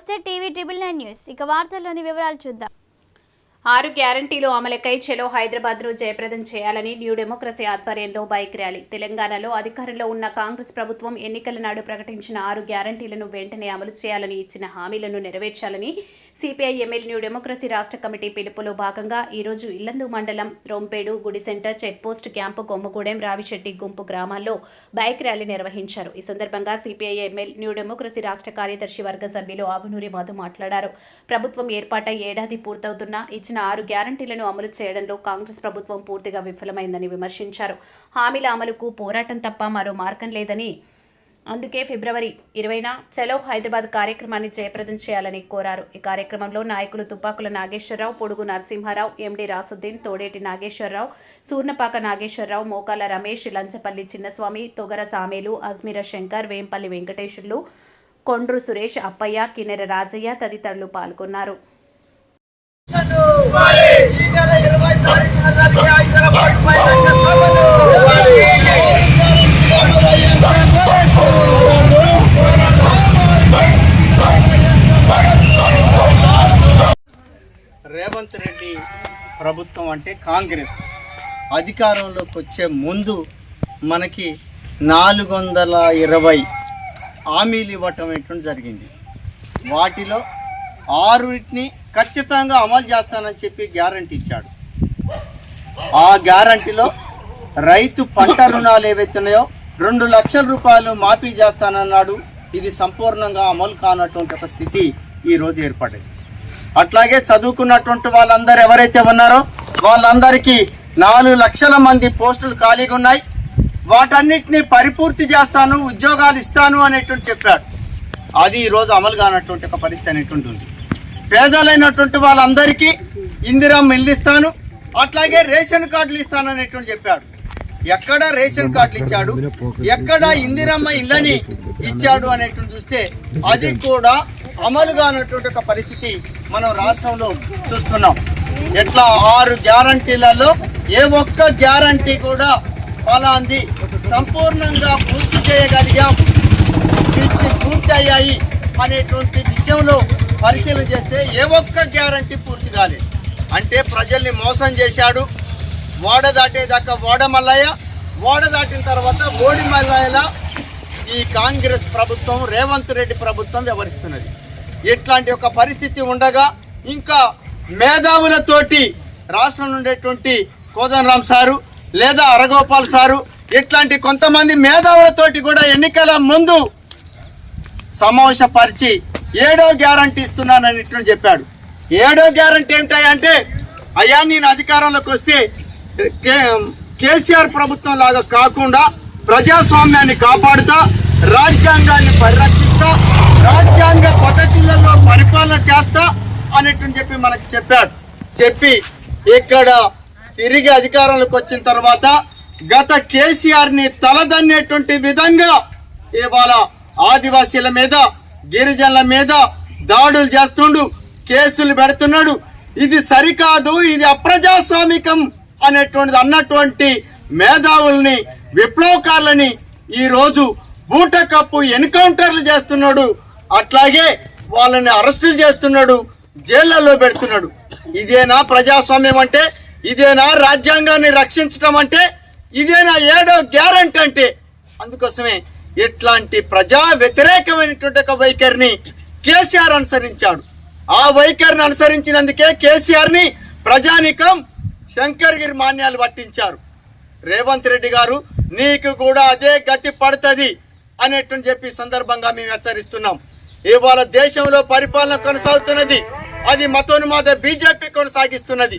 నమస్తే TV triple nine news. ఇక వార్తల్లోని వివరాలు చూద్దాం. ఆరు గ్యారంటీలు అమలుకై చెలో హైదరాబాద్ను జయప్రదం చేయాలని న్యూ డెమోక్రసీ ఆధ్వర్యంలో బైక్ ర్యాలీ. తెలంగాణలో అధికారంలో ఉన్న కాంగ్రెస్ ప్రభుత్వం ఎన్నికల నాడు ప్రకటించిన ఆరు గ్యారంటీలను వెంటనే అమలు చేయాలని ఇచ్చిన హామీలను నెరవేర్చాలని సిపిఐ ఎమ్మెల్యే న్యూ డెమోక్రసీ రాష్ట్ర కమిటీ పిలుపులో భాగంగా ఈరోజు ఇల్లందు మండలం రోంపేడు గుడి centre checkpost camp Kommagudem Ravisetti గుంపు గ్రామాల్లో బైక్ ర్యాలీ నిర్వహించారు. ఈ సందర్భంగా సిపిఐ ఎమ్మెల్యే న్యూ డెమోక్రసీ రాష్ట్ర కార్యదర్శి వర్గ సభ్యులు ఆవునూరి మధు మాట్లాడారు. ప్రభుత్వం ఏర్పాటై ఏడాది పూర్తవుతున్నా ఇచ్చిన ఆరు గ్యారంటీలను అమలు చేయడంలో కాంగ్రెస్ ప్రభుత్వం పూర్తిగా విఫలమైందని విమర్శించారు. హామీల అమలుకు పోరాటం తప్ప మరో మార్గం లేదని అందుకే ఫిబ్రవరి ఇరవైన చలో హైదరాబాద్ కార్యక్రమాన్ని జయప్రదం చేయాలని కోరారు. ఈ కార్యక్రమంలో నాయకులు తుపాకుల నాగేశ్వరరావు పొడుగు నరసింహారావు ఎండి రాసుద్దీన్ తోడేటి నాగేశ్వరరావు సూర్ణపాక నాగేశ్వరరావు మోకాల రమేష్ లంచపల్లి చిన్నస్వామి తొగర సామేలు అజ్మీర శంకర్ వేంపల్లి వెంకటేశ్వర్లు కొండ్రు సురేష్ అప్పయ్య కిన్నెర రాజయ్య తదితరులు పాల్గొన్నారు. ఈ నెల ఇరవై తారీఖున జరిగే హైదరాబాద్ బహిరంగ ప్రభుత్వం అంటే కాంగ్రెస్. అధికారంలోకి వచ్చే ముందు మనకి నాలుగు వందల ఇరవై హామీలు ఇవ్వటం ఇటువంటి జరిగింది. వాటిలో ఆరుని ఖచ్చితంగా అమలు చేస్తానని చెప్పి గ్యారంటీ ఇచ్చాడు. ఆ గ్యారంటీలో రైతు పంట రుణాలు ఏవైతున్నాయో రెండు లక్షల రూపాయలు మాఫీ చేస్తానన్నాడు. ఇది సంపూర్ణంగా అమలు కానటువంటి ఒక స్థితి ఈరోజు ఏర్పడింది. అట్లాగే చదువుకున్నటువంటి వాళ్ళందరూ ఎవరైతే ఉన్నారో వాళ్ళందరికీ నాలుగు లక్షల మంది పోస్టులు ఖాళీగా ఉన్నాయి. వాటన్నిటిని పరిపూర్తి చేస్తాను ఉద్యోగాలు ఇస్తాను అనేటువంటి చెప్పాడు. అది ఈరోజు అమలు కానటువంటి ఒక పరిస్థితి అనేటువంటి ఉంది. పేదలైనటువంటి వాళ్ళందరికీ ఇందిరమ్మ ఇల్లు ఇస్తాను అట్లాగే రేషన్ కార్డులు ఇస్తాను అనేటువంటి చెప్పాడు. ఎక్కడ రేషన్ కార్డులు ఇచ్చాడు ఎక్కడ ఇందిరమ్మ ఇళ్ళని ఇచ్చాడు అనేటువంటి చూస్తే అది కూడా అమలు కానటువంటి ఒక పరిస్థితి మనం రాష్ట్రంలో చూస్తున్నాం. ఎట్లా ఆరు గ్యారంటీలలో ఏ ఒక్క గ్యారంటీ కూడా ఫలాంది సంపూర్ణంగా పూర్తి చేయగలిగాం. వీటిని పూర్తి అయ్యాయి అనేటువంటి విషయంలో పరిశీలన చేస్తే ఏ ఒక్క గ్యారంటీ పూర్తి కాలేదు. అంటే ప్రజల్ని మోసం చేశాడు. ఓడ దాటేదాకా ఓడ మల్లయ్య ఓడ దాటిన తర్వాత ఓడి మల్లయ్యలా ఈ కాంగ్రెస్ ప్రభుత్వం రేవంత్ రెడ్డి ప్రభుత్వం వ్యవహరిస్తున్నది. ఇట్లాంటి ఒక పరిస్థితి ఉండగా ఇంకా మేధావులతోటి రాష్ట్రంలో ఉండేటువంటి కోదండరామ్ సారు లేదా అరగోపాల్ సారు ఇట్లాంటి కొంతమంది మేధావులతోటి కూడా ఎన్నికల ముందు సమావేశపరిచి ఏడో గ్యారంటీ ఇస్తున్నానని చెప్పాడు. ఏడో గ్యారంటీ ఏమిటాయంటే అయ్యా నేను అధికారంలోకి వస్తే కే- కేసీఆర్ ప్రభుత్వం లాగా కాకుండా ప్రజాస్వామ్యాన్ని కాపాడుతా రాజ్యాంగాన్ని పరిరక్షిస్తా రాజ్యాంగ పద్ధతులలో పరిపాలన చేస్తా అనేటువంటి చెప్పి మనకి చెప్పాడు. చెప్పి ఇక్కడ తిరిగి అధికారంలోకి వచ్చిన తర్వాత గత కేసీఆర్ని తలదన్నేటువంటి విధంగా ఇవాళ ఆదివాసీల మీద గిరిజనుల మీద దాడులు చేస్తుండు కేసులు పెడుతున్నాడు. ఇది సరికాదు ఇది అప్రజాస్వామికం అనేటువంటిది అన్నటువంటి మేధావుల్ని విప్లవకారులని ఈరోజు బూటకప్పు ఎన్కౌంటర్లు చేస్తున్నాడు. అట్లాగే వాళ్ళని అరెస్టులు చేస్తున్నాడు. జైళ్ళల్లో పెడుతున్నాడు. ఇదేనా ప్రజాస్వామ్యం అంటే? ఇదేనా రాజ్యాంగాన్ని రక్షించడం అంటే? ఇదేనా ఏడో గ్యారంటీ అంటే? అందుకోసమే ఇట్లాంటి ప్రజా వ్యతిరేకమైనటువంటి ఒక వైఖరిని కేసీఆర్ అనుసరించాడు. ఆ వైఖరిని అనుసరించినందుకే కేసీఆర్ని ప్రజానికం శంకర్గిరి మాన్యాలు పట్టించారు. రేవంత్ రెడ్డి గారు నీకు కూడా అదే గతి పడుతుంది అనేటువంటి చెప్పి సందర్భంగా మేము హెచ్చరిస్తున్నాం. ఇవాళ దేశంలో పరిపాలన కొనసాగుతున్నది. అది మతోన్మాద బీజేపీ కొనసాగిస్తున్నది.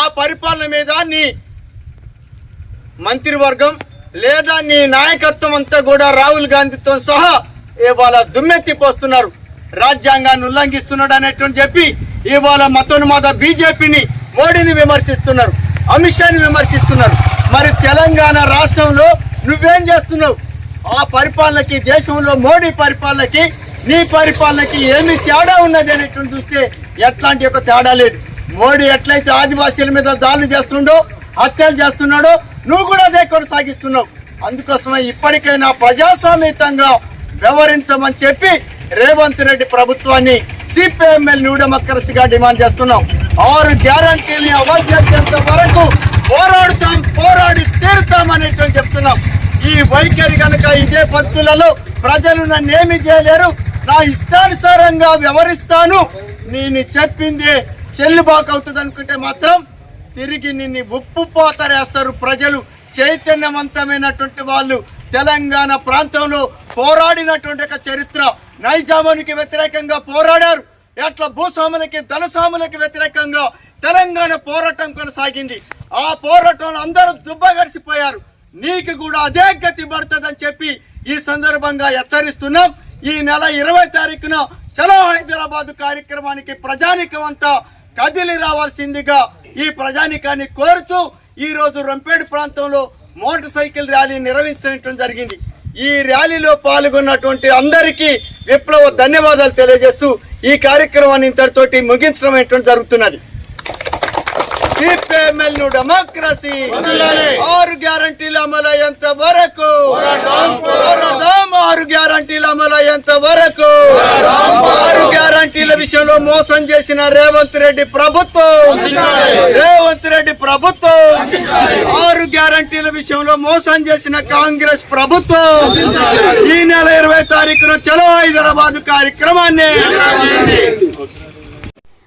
ఆ పరిపాలన మీద నీ మంత్రివర్గం లేదా నీ నాయకత్వం అంతా కూడా రాహుల్ గాంధీతో సహా ఇవాళ దుమ్మెత్తిపోస్తున్నారు. రాజ్యాంగాన్ని ఉల్లంఘిస్తున్నాడు అనేటువంటి చెప్పి ఇవాళ మతోన్మాద బీజేపీని మోడీని విమర్శిస్తున్నారు. అమిత్ షాని విమర్శిస్తున్నారు. మరి తెలంగాణ రాష్ట్రంలో నువ్వేం చేస్తున్నావు? ఆ పరిపాలనకి దేశంలో మోడీ పరిపాలనకి నీ పరిపాలనకి ఏమి తేడా ఉన్నది అనేటువంటి చూస్తే ఎట్లాంటి ఒక తేడా లేదు. మోడీ ఎట్లయితే ఆదివాసీల మీద దాడులు చేస్తుండో హత్యలు చేస్తున్నాడో నువ్వు కూడా అదే కొనసాగిస్తున్నావు. అందుకోసమే ఇప్పటికైనా ప్రజాస్వామ్యతంగా వ్యవహరించమని చెప్పి రేవంత్ రెడ్డి ప్రభుత్వాన్ని సిపిఎంఎల్ న్యూ డిమాండ్ చేస్తున్నాం. ఆరు గ్యారంటీని అమలు చేసేంత వరకు ఈ వైఖరి కనుక ఇదే పద్ధతులలో ప్రజలు నన్ను ఏమి చేయలేరు. నా ఇష్టానుసారంగా వ్యవహరిస్తాను. నేను చెప్పింది చెల్లుబాకు అవుతుంది అనుకుంటే మాత్రం తిరిగి నిన్ను ఉప్పు పోతరేస్తారు ప్రజలు. చైతన్యవంతమైనటువంటి వాళ్ళు తెలంగాణ ప్రాంతంలో పోరాడినటువంటి ఒక చరిత్ర. నైజామానికి వ్యతిరేకంగా పోరాడారు. ఎట్లా భూస్వాములకి ధనస్వాములకి వ్యతిరేకంగా తెలంగాణ పోరాటం కొనసాగింది. ఆ పోరాటంలో అందరూ దుబ్బగరిసిపోయారు నీకు కూడా అదే గతి పడుతుందని చెప్పి ఈ సందర్భంగా హెచ్చరిస్తున్నాం. ఈ నెల ఇరవై తారీఖున చలో హైదరాబాద్ కార్యక్రమానికి ప్రజానికం అంతా కదిలి రావాల్సిందిగా ఈ ప్రజానికాన్ని కోరుతూ ఈరోజు రంపేడు ప్రాంతంలో మోటార్ సైకిల్ ర్యాలీ నిర్వహించడం జరిగింది. ఈ ర్యాలీలో పాల్గొన్నటువంటి అందరికీ విప్లవ ధన్యవాదాలు తెలియజేస్తూ ఈ కార్యక్రమాన్ని ఇంతటితోటి ముగించడం జరుగుతున్నది. సిపిఎంఎల్ను డెమోక్రసీ. ఆరు గ్యారంటీలు అమలయ్యేంత వరకు. పోరాడదాం ఆరు గ్యారంటీలు అమలయ్యేంత వరకు. ఆరు గ్యారంటీల విషయంలో మోసం చేసిన రేవంత్ రెడ్డి ప్రభుత్వం. రేవంత్ రెడ్డి ప్రభుత్వం. ఆరు గ్యారంటీల విషయంలో మోసం చేసిన కాంగ్రెస్ ప్రభుత్వం. ఈ నెల ఇరవై తారీఖున చలో హైదరాబాద్ కార్యక్రమాన్ని